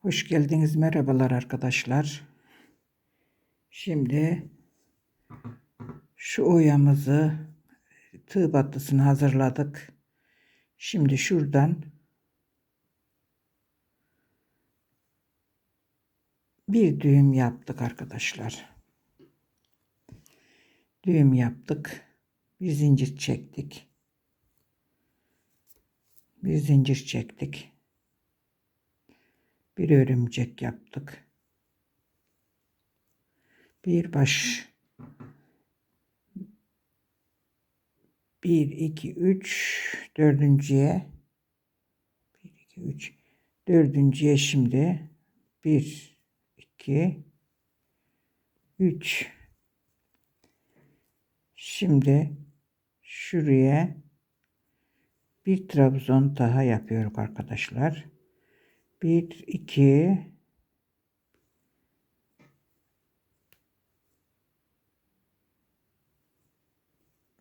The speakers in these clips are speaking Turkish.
Hoş geldiniz. Merhabalar arkadaşlar. Şimdi şu oyamızı tığ battısını hazırladık. Şimdi şuradan bir düğüm yaptık arkadaşlar. Düğüm yaptık. Bir zincir çektik. Bir zincir çektik. Bir örümcek yaptık. Bir baş. Bir, iki, üç. Dördüncüye. Bir, iki, üç. Dördüncüye şimdi. Bir, iki, üç. Şimdi şuraya bir trabzon daha yapıyoruz arkadaşlar. 1 2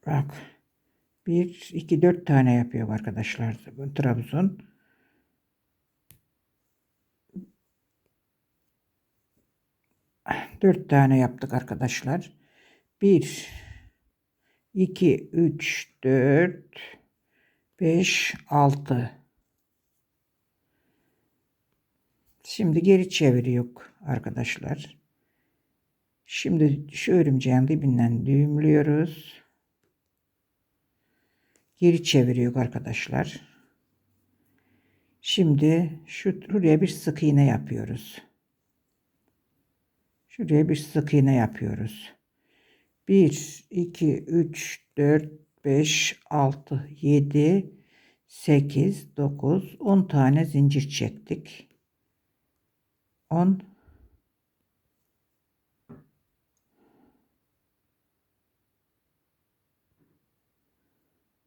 Bak. 1 2 4 tane yapıyor arkadaşlar trabzon. Dört tane yaptık arkadaşlar. 1 2 3 4 5 6 Şimdi geri çeviriyor arkadaşlar. Şimdi şu örümceğin dibinden düğümlüyoruz. Geri çeviriyor arkadaşlar. Şimdi şuraya bir sık iğne yapıyoruz. Şuraya bir sık iğne yapıyoruz. 1, 2, 3, 4, 5, 6, 7, 8, 9, 10 tane zincir çektik. 10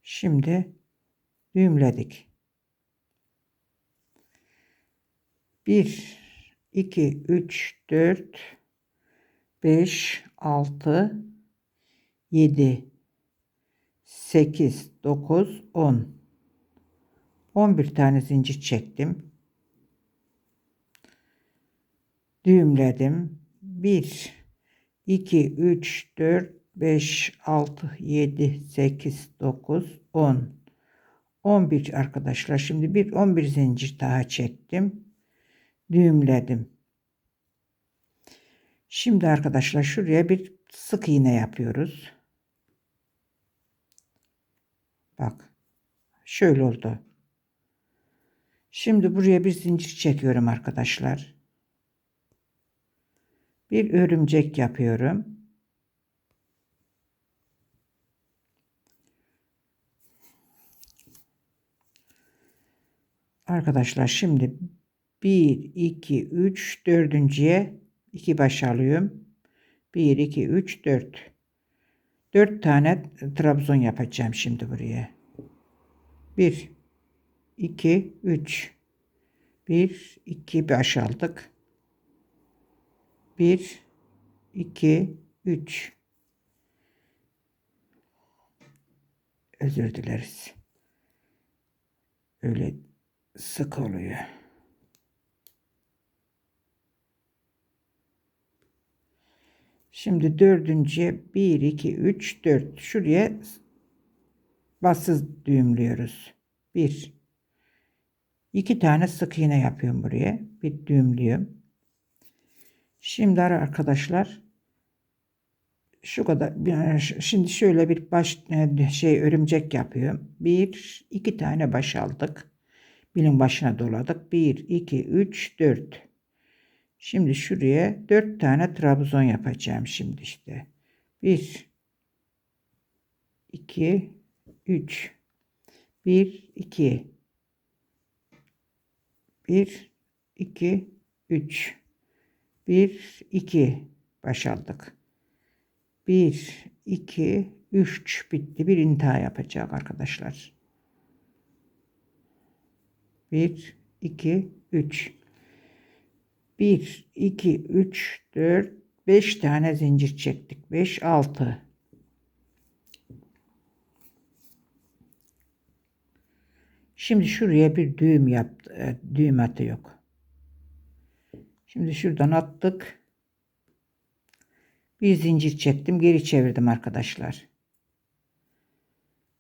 Şimdi düğümledik. 1 2 3 4 5 6 7 8 9 10 11 tane zincir çektim düğümledim. 1 2 3 4 5 6 7 8 9 10 11 arkadaşlar. Şimdi bir 11 zincir daha çektim. Düğümledim. Şimdi arkadaşlar şuraya bir sık iğne yapıyoruz. Bak. Şöyle oldu. Şimdi buraya bir zincir çekiyorum arkadaşlar bir örümcek yapıyorum. Arkadaşlar şimdi 1 2 3 dördüncüye 2 baş alıyorum. 1 2 3 4 4 tane trabzon yapacağım şimdi buraya. 1 2 3 1 2 baş aldık. 1 2 3 özür dileriz. Öyle sık oluyor. Şimdi dördüncüye 1 2 3 4 şuraya bassız düğümlüyoruz. 1 2 tane sık iğne yapıyorum buraya. Bir düğümlüyorum. Şimdi arkadaşlar şu kadar şimdi şöyle bir baş e, şey örümcek yapıyorum. Bir iki tane baş aldık. Bilin başına doladık. Bir iki üç dört. Şimdi şuraya dört tane trabzon yapacağım şimdi işte. Bir iki üç bir iki bir iki üç 1 2 başardık. 1 2 3 bitti. Bir intiha yapacak arkadaşlar. 1 2 3 1 2 3 4 5 tane zincir çektik. 5 6 Şimdi şuraya bir düğüm yaptı. E, düğüm atı yok. Şimdi şuradan attık. Bir zincir çektim. Geri çevirdim arkadaşlar.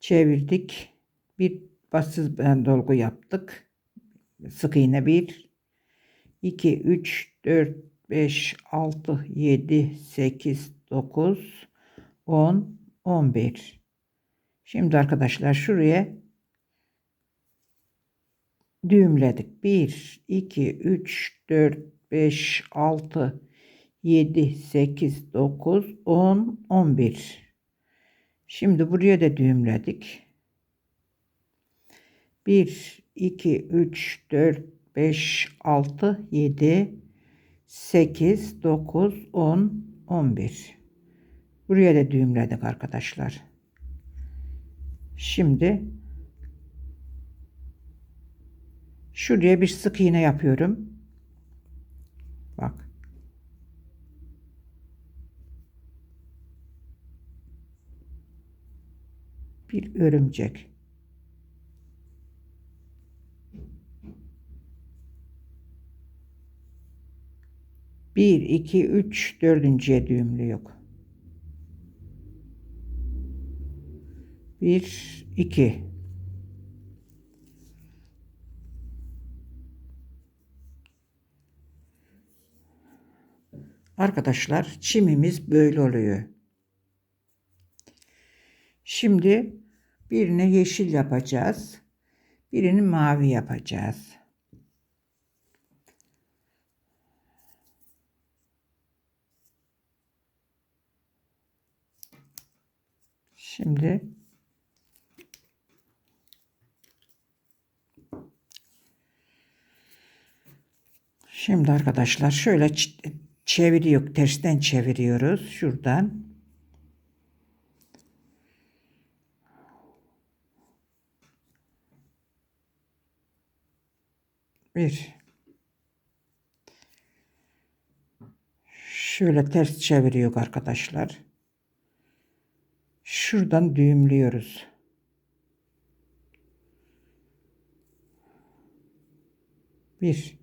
Çevirdik. Bir bassız dolgu yaptık. Sık iğne 1 2 3 4 5 6 7 8 9 10 11 Şimdi arkadaşlar şuraya düğümledik. 1 2 3 4 5 6 7 8 9 10 11 Şimdi buraya da düğümledik. 1 2 3 4 5 6 7 8 9 10 11 Buraya da düğümledik arkadaşlar. Şimdi şuraya bir sık iğne yapıyorum. Bak. Bir örümcek. Bir, iki, üç, dördüncüye düğümlü yok. Bir, iki. Arkadaşlar çimimiz böyle oluyor. Şimdi birini yeşil yapacağız. Birini mavi yapacağız. Şimdi Şimdi arkadaşlar şöyle çeviriyor, tersten çeviriyoruz şuradan. Bir. Şöyle ters çeviriyor arkadaşlar. Şuradan düğümlüyoruz. Bir.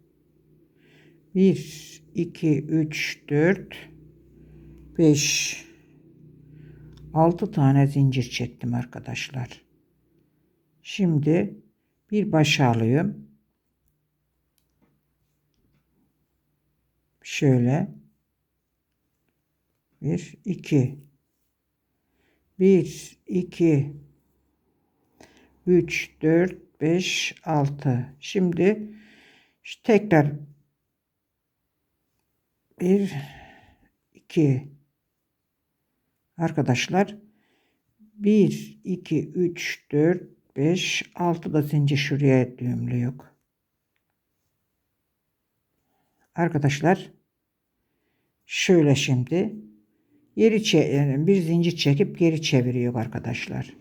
1, 2, 3, 4, 5, 6 tane zincir çektim arkadaşlar. Şimdi bir baş alıyorum. Şöyle. 1, 2, 1, 2, 3, 4, 5, 6. Şimdi tekrar bir, iki arkadaşlar bir, iki, üç, dört, beş, altı da zincir şuraya düğümlü yok. Arkadaşlar şöyle şimdi geri bir zincir çekip geri çeviriyor arkadaşlar.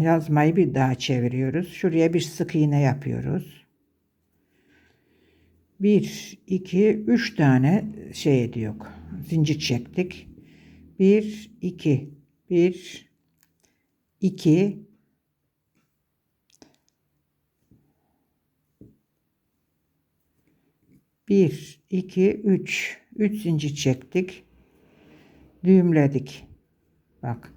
Yazmayı bir daha çeviriyoruz. Şuraya bir sık iğne yapıyoruz. 1, 2, 3 tane şey ediyor. Zincir çektik. 1, 2, 1, 2, Bir, iki, üç. Üç zincir çektik. Düğümledik. Bak.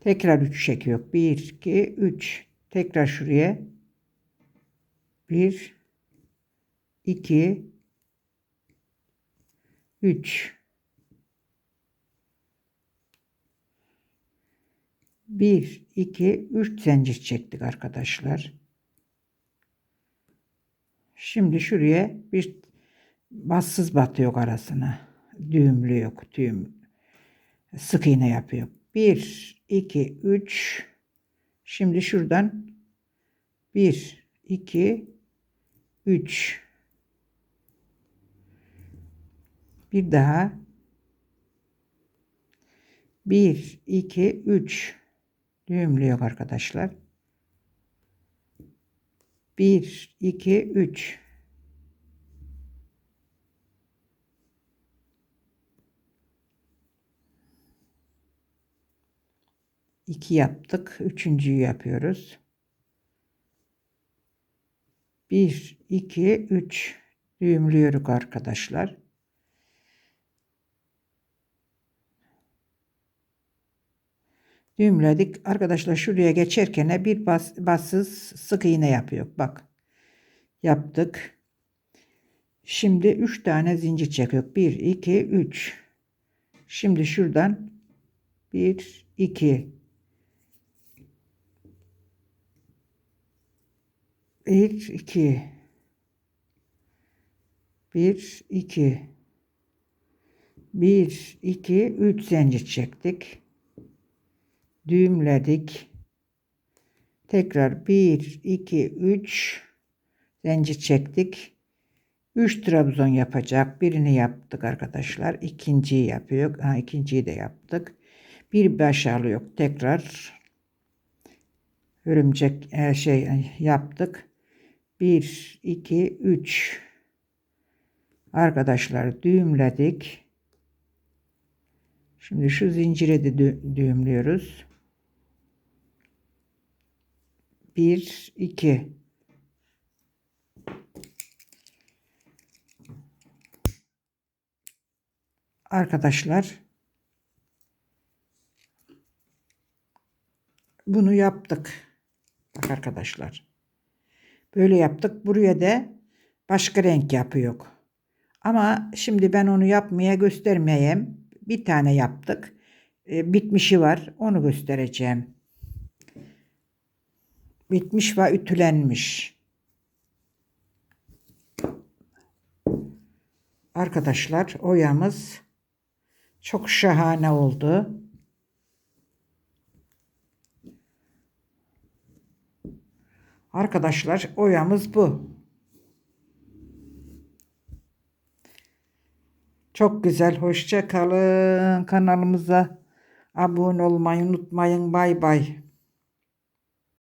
Tekrar üç çekiyor. Bir, iki, üç. Tekrar şuraya. Bir, 2 3 1 2 3 zincir çektik arkadaşlar. Şimdi şuraya bir bassız batıyor arasına. Düğümlü yok. Düğüm sık iğne yapıyor. 1 2 3 Şimdi şuradan 1 2 3 Bir daha. 1, 2, 3 düğümlüyor arkadaşlar. 1, 2, 3 2 yaptık. Üçüncüyü yapıyoruz. 1, 2, 3 düğümlüyoruz arkadaşlar. Düğümledik. Arkadaşlar şuraya geçerken bir bas, bassız sık iğne yapıyor. Bak. Yaptık. Şimdi 3 tane zincir çekiyor. 1, 2, 3. Şimdi şuradan 1, 2, 1, 2, 1, 2, 1, 2, 3 zincir çektik. Düğümledik. Tekrar 1, 2, 3 zincir çektik. 3 trabzon yapacak. Birini yaptık arkadaşlar. İkinciyi yapıyor. Ha, ikinciyi de yaptık. Bir baş alıyor. Tekrar örümcek e, şey yaptık. 1, 2, 3 arkadaşlar düğümledik. Şimdi şu zincire de dü- düğümlüyoruz. 1, 2 Arkadaşlar bunu yaptık. Bak arkadaşlar. Böyle yaptık. Buraya da başka renk yapıyor. Ama şimdi ben onu yapmaya göstermeyeyim. Bir tane yaptık. E, bitmişi var. Onu göstereceğim. Bitmiş ve ütülenmiş. Arkadaşlar oyamız çok şahane oldu. Arkadaşlar oyamız bu. Çok güzel. Hoşça kalın. Kanalımıza abone olmayı unutmayın. Bay bay.